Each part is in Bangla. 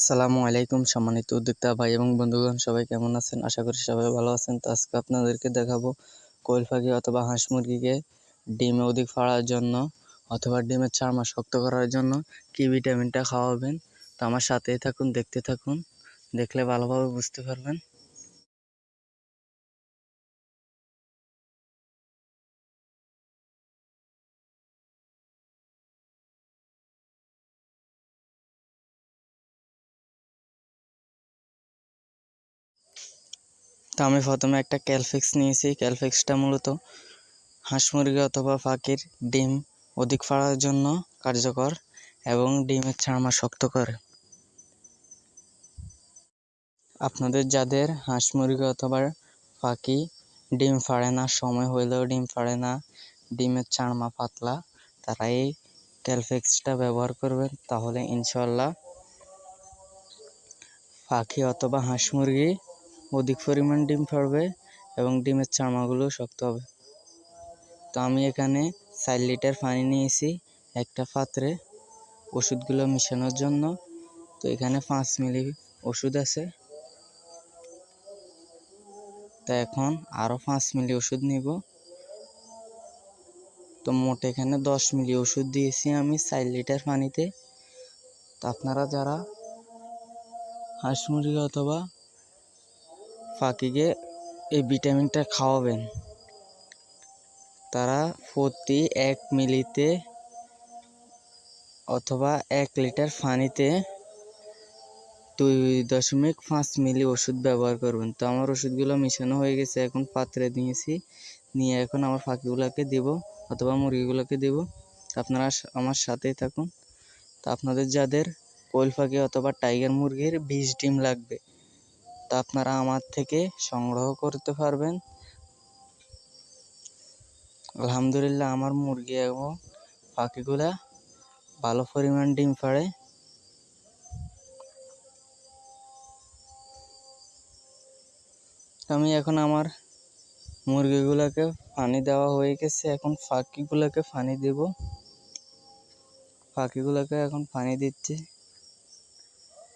আসসালামু আলাইকুম সম্মানিত উদ্যোক্তা ভাই এবং বন্ধুগণ, সবাই কেমন আছেন? আশা করি সবাই ভালো আছেন। তো আজকে আপনাদেরকে দেখাবো কোয়েল পাখি অথবা হাঁস মুরগিকে ডিমে অধিক ফাড়ার জন্য অথবা ডিমের চারমা শক্ত করার জন্য কি ভিটামিনটা খাওয়াবেন? তো আমার সাথেই থাকুন, দেখতে থাকুন, দেখলে ভালোভাবে বুঝতে পারবেন। তো আমি প্রথমে একটা ক্যালফিক্স নিয়েছি। ক্যালফিক্সটা মূলত হাঁস মুরগি অথবা পাখির ডিম অধিক ফাড়ার জন্য কার্যকর এবং ডিমের ছাড়মা শক্ত করে। আপনাদের যাদের হাঁস মুরগি অথবা পাখি ডিম ফাড়ে না, সময় হইলেও ডিম ফাড়ে না, ডিমের চাড়মা পাতলা, তারা এই ক্যালফিক্সটা ব্যবহার করবেন, তাহলে ইনশাল্লাহ পাখি অথবা হাঁস মুরগি অধিক পরিমাণ ডিম পারবে এবং ডিমের চামাগুলো শক্ত হবে। তো আমি এখানে চার লিটার পানি নিয়েছি একটা পাত্রে ওষুধগুলো মিশানোর জন্য। তো এখানে পাঁচ মিলি ওষুধ আছে। তো এখন আরও পাঁচ মিলি ওষুধ নিব। তো মোট এখানে দশ মিলি ওষুধ দিয়েছি আমি চার লিটার পানিতে। তো আপনারা যারা হাঁস মুরগি অথবা পাখিকে এই ভিটামিনটা খাওয়াবেন। তারা প্রতি এক মিলিতে অথবা এক লিটার পানিতে দুই দশমিক পাঁচ মিলি ওষুধ ব্যবহার করবেন। তো আমার ওষুধগুলো মিশানো হয়ে গেছে, এখন পাত্রে দিয়েছি। নিয়ে এখন আমার পাখিগুলোকে দেব অথবা মুরগিগুলোকে দেব। আপনারা আমার সাথেই থাকুন। তো আপনাদের যাদের কোয়েল পাখি অথবা টাইগার মুরগির বিষ ডিম লাগবে তা আপনারা আমার থেকে সংগ্রহ করতে পারবেন। আলহামদুলিল্লাহ আমার মুরগি এবং পাখিগুলা ভালো পরিমাণ ডিম পাড়ে। আমি এখন আমার মুরগিগুলোকে পানি দেওয়া হয়ে গেছে। এখন পাখিগুলোকে পানি দেব। পাখিগুলোকে এখন পানি দিচ্ছে।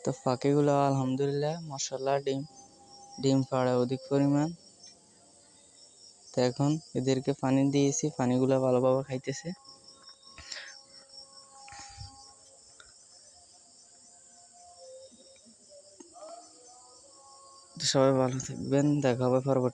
তো পাখিগুলো আলহামদুলিল্লাহ মশলা ডিম ডিম পাড়ে অধিক পরিমাণ। তো এখন এদেরকে পানি দিয়েছি, পানিগুলো ভালোভাবে খাইতেছে। সবাই ভালো থাকবেন, দেখা হবে পরবর্তী